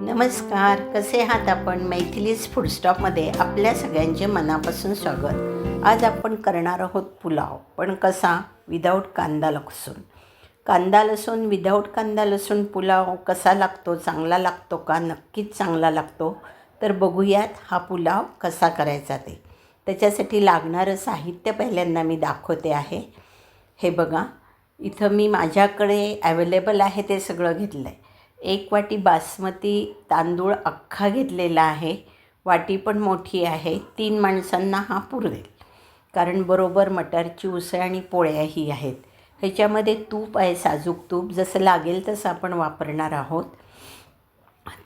नमस्कार कसे आहात आपण? मैथिलीज फूडस्टॉपमध्ये आपल्या सगळ्यांचे मनापासून स्वागत. आज आपण करणार आहोत पुलाव पण कसा? विदाऊट कांदा लसूण. कांदा लसूण विदाऊट कांदा लसूण पुलाव कसा लागतो? चांगला लागतो का? नक्कीच चांगला लागतो. तर बघूयात हा पुलाव कसा करायचा ते. त्याच्यासाठी लागणारं साहित्य पहिल्यांदा मी दाखवते आहे. हे बघा इथं मी माझ्याकडे ॲवेलेबल आहे ते सगळं घेतलं आहे एक वाटी बासमती तांदूळ अख्खा घेतलेला आहे. वाटी पण मोठी आहे. तीन माणसांना हा पुरवेल. कारण बरोबर मटारची उसळ आणि पोळ्याही आहेत. ह्याच्यामध्ये तूप आहे साजूक तूप. जसं लागेल तसं आपण वापरणार आहोत.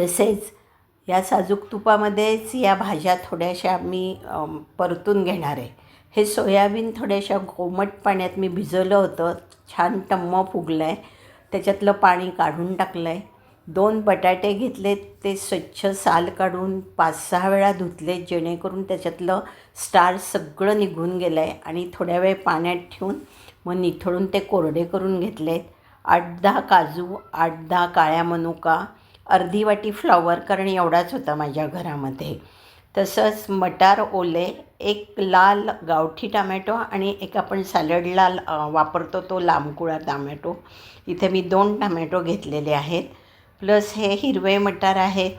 तसेच या साजूक तुपामध्येच या भाज्या थोड्याशा मी परतून घेणार आहे. हे सोयाबीन थोड्याशा कोमट पाण्यात मी भिजवलं होतं. छान टम्म फुगलं आहे त्याच्यातलं पाणी काढून टाकलं आहे दोन बटाटे घेतलेत ते स्वच्छ साल काढून पाच सहा वेळा धुतलेत जेणेकरून त्याच्यातलं स्टार सगळं निघून गेलं आहे आणि थोड्या वेळ पाण्यात ठेवून मग निथळून ते कोरडे करून घेतलेत. आठ दहा काजू आठ दहा काळ्या मनुका अर्धी वाटी फ्लॉवर कारण एवढाच होता माझ्या घरामध्ये. तसंच मटार ओले एक लाल गावठी टमॅटो आणि एक आपण सॅलडला वापरतो तो लांबकुळा टमॅटो. इथे मी दोन टमॅटो घेतलेले आहेत. प्लस हे हिरवे मटार आहेत.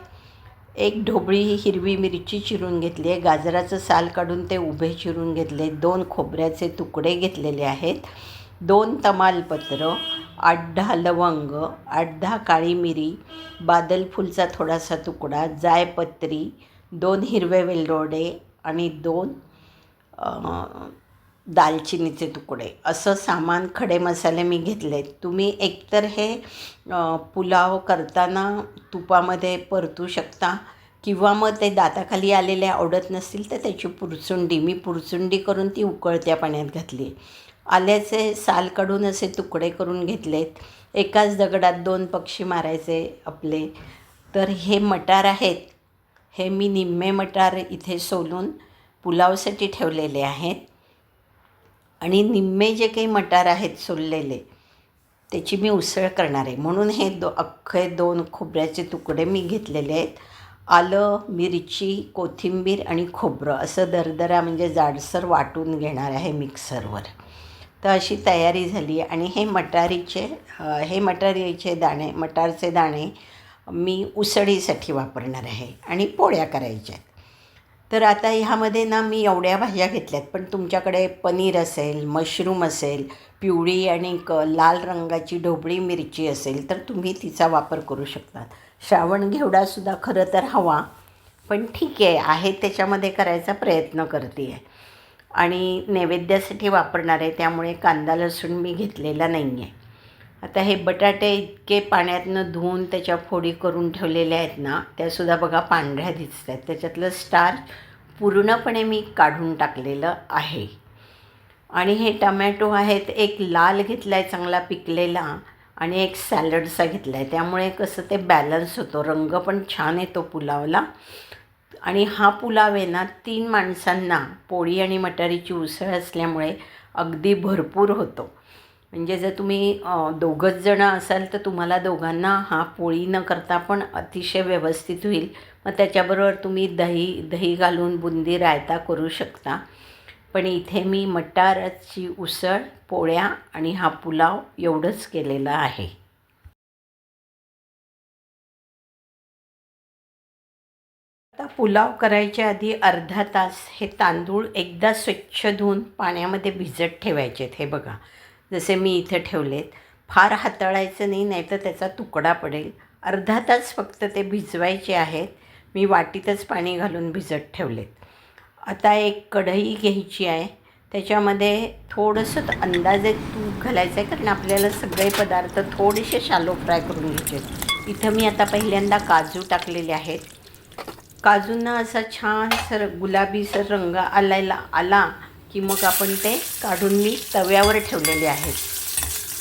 एक ढोबळी ही हिरवी मिरची चिरून घेतली आहे. गाजराचं साल काढून ते उभे चिरून घेतले. दोन खोबऱ्याचे तुकडे घेतलेले आहेत. दोन तमालपत्र आठ दहा लवंग आठ दहा काळी मिरी बादलफुलचा थोडासा तुकडा जायपत्री दोन हिरवे वेलरोडे आणि दोन दालचिनीचे तुकडे. असं सामान खडे मसाले मी घेतलेत. तुम्ही एकतर हे पुलाव करताना तुपामध्ये परतू शकता किंवा मग ते दाताखाली आलेले आवडत नसतील तर त्याची पुरचुंडी मी पुरचुंडी करून ती उकळत्या पाण्यात घातली. आल्याचे साल काढून असे तुकडे करून घेतलेत. एकाच दगडात दोन पक्षी मारायचे आपले. तर हे मटार आहेत. हे मी निम्मे मटार इथे सोलून पुलावसाठी ठेवलेले आहेत. आणि निम्मे जे काही मटार आहेत सोललेले त्याची मी उसळ करणार आहे. म्हणून हे दो अख्खे दोन खोबऱ्याचे तुकडे मी घेतलेले आहेत. आलं मिरची कोथिंबीर आणि खोबरं असं दरदरा म्हणजे जाडसर वाटून घेणार आहे मिक्सरवर. तर अशी तयारी झाली आणि हे मटारीचे हे मटारीचे दाणे मटारचे दाणे मी उसळीसाठी वापरणार आहे आणि पोळ्या करायच्या आहेत. तर आता ह्यामध्ये ना मी एवढ्या भाज्या घेतल्यात पण तुमच्याकडे पनीर असेल मशरूम असेल पिवळी आणि क लाल रंगाची ढोबळी मिरची असेल तर तुम्ही तिचा वापर करू शकता श्रावण घेवडासुद्धा खरं तर हवा पण ठीक आहे आहे त्याच्यामध्ये करायचा प्रयत्न करते आहे आणि नैवेद्यासाठी वापरणार आहे त्यामुळे कांदा लसूण मी घेतलेला नाही आहे आता हे बटाटे इतके पाण्यातनं धुवून त्याच्या फोडी करून ठेवलेल्या आहेत ना त्यासुद्धा बघा पांढऱ्या दिसत आहेत त्याच्यातलं स्टार पूर्णपणे मी काढून टाकलेलं आहे. आणि हे टमॅटो आहेत एक लाल घेतला आहे चांगला पिकलेला आणि एक सॅलडचा घेतला आहे त्यामुळे कसं ते बॅलन्स होतो रंग पण छान येतो पुलावला. आणि हा पुलाव आहे ना तीन माणसांना पोळी आणि मटारीची उसळ असल्यामुळे अगदी भरपूर होतो. म्हणजे जर तुम्ही दोघंच जणं असाल तर तुम्हाला दोघांना हा पोळी न करता पण अतिशय व्यवस्थित होईल. मग त्याच्याबरोबर तुम्ही दही दही घालून बुंदी रायता करू शकता. पण इथे मी मटाराची उसळ पोळ्या आणि हा पुलाव एवढंच केलेला आहे. आता पुलाव करायच्या आधी अर्धा तास हे तांदूळ एकदा स्वच्छ धुवून पाण्यामध्ये भिजत ठेवायचे हे बघा जसे मी इथे ठेवलेत. फार हाताळायचं नाही नाहीतर त्याचा तुकडा पडेल. अर्धा तास फक्त ते भिजवायचे आहेत. मी वाटीतच पाणी घालून भिजत ठेवलेत. आता एक कढई घ्यायची आहे. त्याच्यामध्ये थोडंसं अंदाजे तूप घालायचं आहे कारण आपल्याला सगळे पदार्थ थोडेसे शालो फ्राय करून घ्यायचे आहेत. इथं मी आता पहिल्यांदा काजू टाकलेले आहेत. काजूंना असा छान सर गुलाबीसर रंग आलायला आला की मग आपण ते काढून मी तव्यावर ठेवलेले आहेत.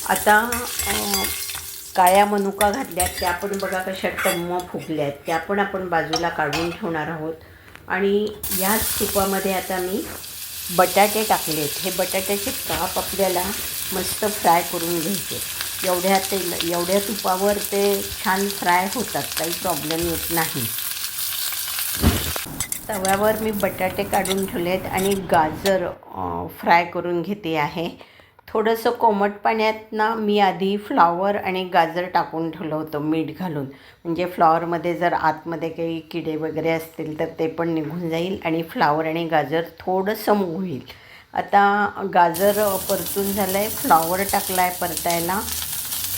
आता अं, काळ्या मनुका घातल्यात त्या पण बघा कशा टम्म फुगल्या आहेत. त्या पण आपण बाजूला काढून ठेवणार आहोत. आणि ह्याच तुपामध्ये आता मी बटाटे टाकलेत हे बटाट्याचे काप आपल्याला मस्त फ्राय करून घ्यायचे एवढ्या तेल एवढ्या तुपावर ते छान फ्राय होतात. काही प्रॉब्लेम येत नाही. तव्यावर मी बटाटे काढून ठेवलेत आणि गाजर फ्राय करून घेते आहे. थोडंसं कोमट पाण्यात ना मी आधी फ्लॉवर आणि गाजर टाकून ठेवलं होतं मीठ घालून. म्हणजे फ्लॉवरमध्ये जर आतमध्ये काही किडे वगैरे असतील तर ते पण निघून जाईल आणि फ्लॉवर आणि गाजर थोडंसं मऊ होईल आता गाजर परतून झालं आहे फ्लॉवर टाकला आहे परतायला.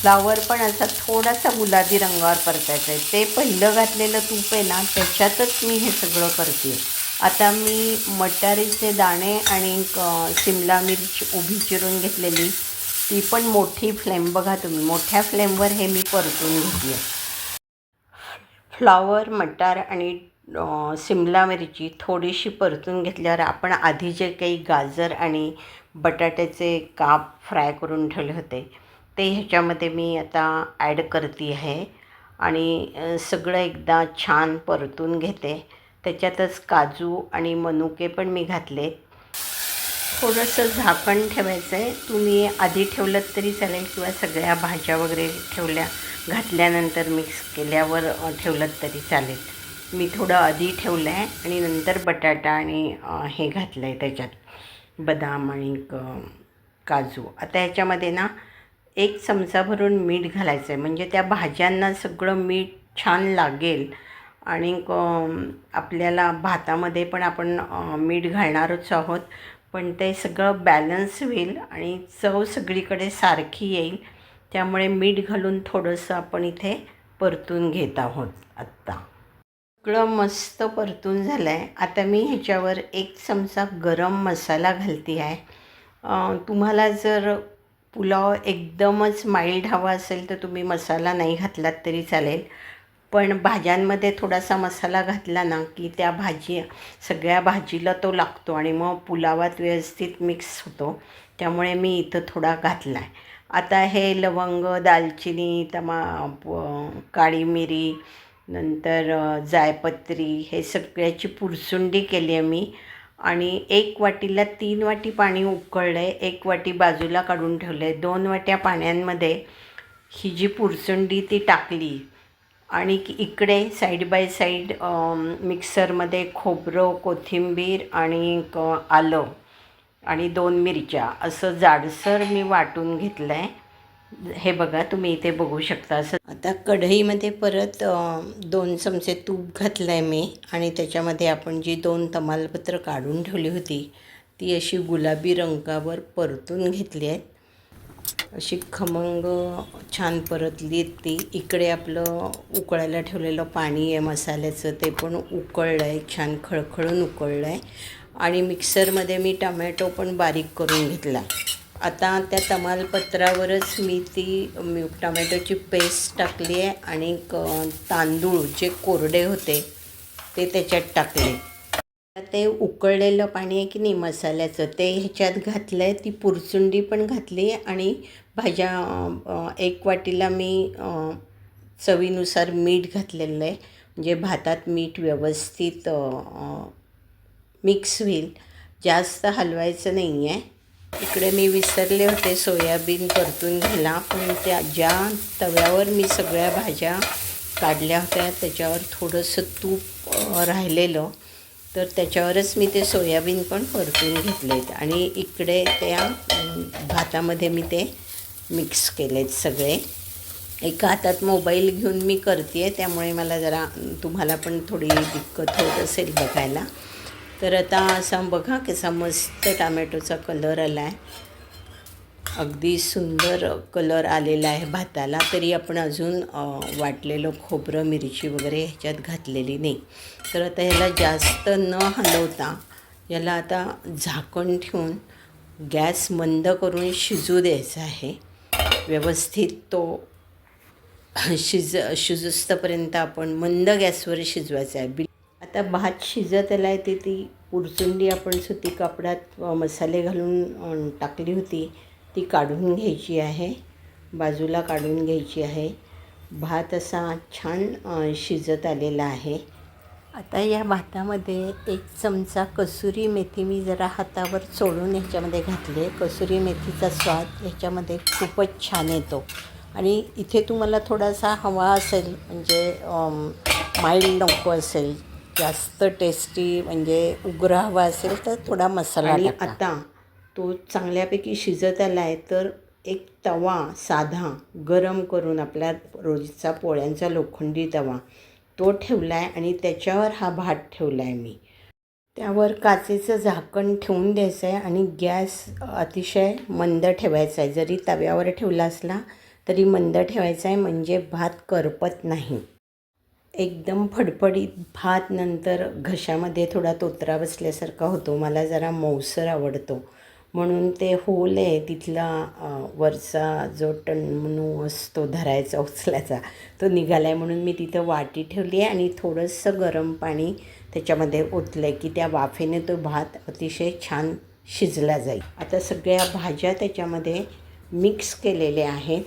फ्लावर पण असा थोडासा गुलाबी रंगावर परतायचा आहे. ते पहिलं घातलेलं तूप आहे ना त्याच्यातच मी हे सगळं करते आता मी मटारीचे दाणे आणि क- शिमला मिरची उभी चिरून घेतलेली ती पण मोठी फ्लेम बघा तुम्ही. मोठ्या फ्लेमवर हे मी परतून घेते फ्लॉवर मटार आणि सिमला मिरची थोडीशी परतून घेतल्यावर आपण आधी जे काही गाजर आणि बटाट्याचे काप फ्राय करून ठेवले होते ते ह्याच्यामध्ये मी आता ॲड करते आहे. आणि सगळं एकदा छान परतून घेते. त्याच्यातच काजू आणि मनुके पण मी घातले थोडंसं झाकण ठेवायचं आहे तुम्ही आधी ठेवलं तरी चालेल किंवा सगळ्या भाज्या वगैरे ठेवल्या घातल्यानंतर मिक्स केल्यावर ठेवलं तरी चालेल. मी थोडं आधी ठेवलं आहे आणि नंतर बटाटा आणि हे घातलं आहे त्याच्यात. बदाम आणि क- काजू. आता ह्याच्यामध्ये ना एक चमचा भरून मीठ घालायचं आहे म्हणजे त्या भाज्यांना सगळं मीठ छान लागेल. आणि आपल्याला भातामध्ये पण आपण मीठ घालणारच आहोत. पण ते सगळं बॅलन्स होईल आणि चव सगळीकडे सारखी येईल. त्यामुळे मीठ घालून थोडंसं आपण इथे परतून घेत आहोत आत्ता. सगळं मस्त परतून झालं आहे आता मी ह्याच्यावर एक चमचा गरम मसाला घालते आहे तुम्हाला जर पुलाव एकदमच माइल्ड हवा असेल तर तुम्ही मसाला नाही घातलात तरी चालेल. पण भाज्यांमध्ये थोडासा मसाला घातला ना की त्या भाजी सगळ्या भाजीला तो लागतो आणि मग पुलावात व्यवस्थित मिक्स होतो. त्यामुळे मी इथं थोडा घातला आहे आता हे लवंग दालचिनी तमा काळी मिरी नंतर जायपत्री हे सगळ्याची पुरसुंडी केली आहे मी. आणि एक वाटीला तीन वाटी पाणी उकळलं आहे एक वाटी बाजूला काढून ठेवलं आहे दोन वाट्या पाण्यांमध्ये ही जी पुरसुंडी ती टाकली आणि इकडे साईड बाय साईड मिक्सरमध्ये खोबरं कोथिंबीर आणि क आलं आणि दोन मिरच्या. असं जाडसर मी वाटून घेतलं आहे हे बघा तुम्ही इथे बघू शकता. असं आता कढईमध्ये परत दोन चमचे तूप घातलं आहे मी आणि त्याच्यामध्ये आपण जी दोन तमालपत्र काढून ठेवली होती ती अशी गुलाबी रंगावर परतून घेतली आहेत. अशी खमंग छान परतली ती. इकडे आपलं उकळायला ठेवलेलं पाणी आहे मसाल्याचं ते पण उकळलं आहे छान खळखळून उकळलं आहे आणि मिक्सरमध्ये मी टमॅटो पण बारीक करून घेतला. आता त्या तमालपत्रावरच मी ती मी टमॅटोची पेस्ट टाकली आहे आणि तांदूळ जे कोरडे होते ते त्याच्यात टाकले. ते उकळलेलं पाणी आहे की नाही मसाल्याचं ते ह्याच्यात घातलं आहे ती पुरचुंडी पण घातली आणि भाज्या एक वाटीला मी चवीनुसार मीठ घातलेलं आहे. म्हणजे भातात मीठ व्यवस्थित मिक्स होईल. जास्त हलवायचं नाही आहे इकडे मी विसरले होते सोयाबीन परतून घ्यायला. पण त्या ज्या तव्यावर मी सगळ्या भाज्या काढल्या होत्या त्याच्यावर थोडंसं तूप राहिलेलं. तर त्याच्यावरच मी ते सोयाबीन पण परतून घेतलेत आणि इकडे त्या भातामध्ये मी ते मिक्स केलेत सगळे. एका हातात मोबाईल घेऊन मी करते आहे त्यामुळे मला जरा तुम्हाला पण थोडी दिक्कत होत असेल बघायला. तर आता असा बघा कसा मस्त टामॅटोचा कलर आला आहे अगदी सुंदर कलर आलेला आहे भाताला तरी आपण अजून वाटलेलं खोबरं मिरची वगैरे ह्याच्यात घातलेली नाही. तर आता ह्याला जास्त न हलवता याला आता झाकण ठेवून गॅस मंद करून शिजू द्यायचा आहे. व्यवस्थित तो शिज शिजुस्तपर्यंत आपण मंद गॅसवर शिजवायचा आहे. बिल आता भात शिजत आला आहे ते ती पुरचुंडी आपण सुती कापडात मसाले घालून टाकली होती ती काढून घ्यायची आहे. बाजूला काढून घ्यायची आहे. भात असा छान शिजत आलेला आहे. आता या भातामध्ये एक चमचा कसुरी मेथी मी जरा हातावर चोळून ह्याच्यामध्ये घातली कसुरी मेथीचा स्वाद ह्याच्यामध्ये खूपच छान येतो. आणि इथे तुम्हाला थोडासा हवा असेल म्हणजे माइल्ड नको असेल जास्त टेस्टी म्हणजे उग्र हवा असेल तर थोडा मसाला आणि आता तो चांगल्यापैकी शिजत आला आहे तर एक तवा साधा गरम करून आपल्या रोजचा पोळ्यांचा लोखंडी तवा तो ठेवला आहे आणि त्याच्यावर हा भात ठेवला आहे मी. त्यावर काचेचं झाकण ठेवून द्यायचं आहे आणि गॅस अतिशय मंद ठेवायचा आहे जरी तव्यावर ठेवला असला तरी मंद ठेवायचा आहे म्हणजे भात करपत नाही. एकदम फडफडीत भात नंतर घशामध्ये थोडा तोतरा बसल्यासारखा होतो. मला जरा मौसर आवडतो. म्हणून ते होल आहे तिथला वरचा जो टणमणू असतो धरायचा उचलायचा तो निघाला आहे म्हणून मी तिथं वाटी ठेवली आहे आणि थोडंसं गरम पाणी त्याच्यामध्ये ओतलं आहे की त्या वाफेने तो भात अतिशय छान शिजला जाईल. आता सगळ्या भाज्या त्याच्यामध्ये मिक्स केलेल्या आहेत.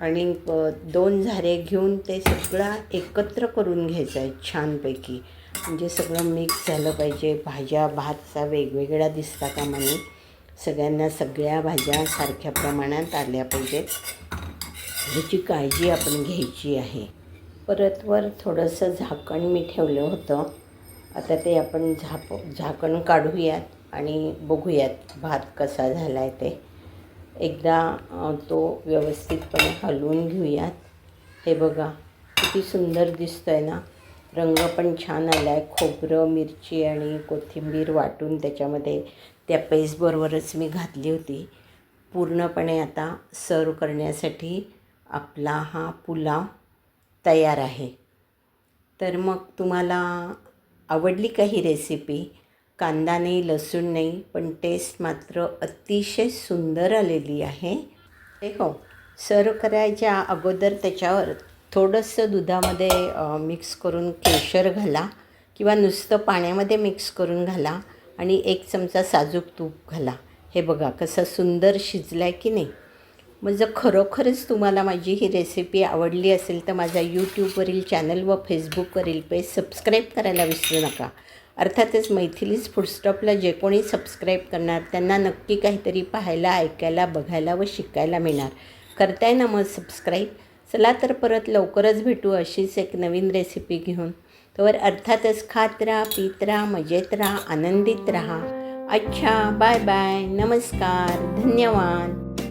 आणि दोन झारे घेऊन ते सगळं एकत्र करून घ्यायचं आहे छानपैकी. म्हणजे सगळं मिक्स झालं पाहिजे. भाज्या भातचा वेगवेगळा दिसता कामा नये सगळ्यांना सगळ्या भाज्या सारख्या प्रमाणात आल्या पाहिजेत. ह्याची काळजी आपण घ्यायची आहे. परत वर थोडंसं झाकण मी ठेवलं होतं. आता ते आपण झाप झाकण काढूयात आणि बघूयात भात कसा झाला आहे ते. एकदा तो व्यवस्थितपणे हलवून घेऊयात. हे बघा किती सुंदर दिसतं आहे ना? रंग पण छान आला आहे खोबरं मिरची आणि कोथिंबीर वाटून त्याच्यामध्ये त्या पेस्टबरोबरच मी घातली होती. पूर्णपणे आता सर्व करण्यासाठी आपला हा पुलाव तयार आहे. तर मग तुम्हाला आवडली का ही रेसिपी कांदा नाही लसूण नाही पण टेस्ट मात्र अतिशय सुंदर आलेली आहे. हे हो सर्व करायच्या अगोदर त्याच्यावर थोडंसं दुधामध्ये मिक्स करून केशर घाला किंवा नुसतं पाण्यामध्ये मिक्स करून घाला आणि एक चमचा साजूक तूप घाला. हे बघा कसं सुंदर शिजलं आहे की नाही. मग जर खरोखरच तुम्हाला माझी ही रेसिपी आवडली असेल तर माझा यूट्यूबवरील चॅनल व फेसबुकवरील पेज सबस्क्राईब करायला विसरू नका. अर्थातच मैथिलीच फुडस्टॉपला जे कोणी सबस्क्राईब करणार त्यांना नक्की काहीतरी पाहायला ऐकायला बघायला व शिकायला मिळणार. करताय ना मग सबस्क्राईब चला तर परत लवकरच भेटू अशीच एक नवीन रेसिपी घेऊन. तर अर्थातच खात राहा पीत राहा मजेत राहा आनंदित राहा. अच्छा बाय बाय नमस्कार. धन्यवाद.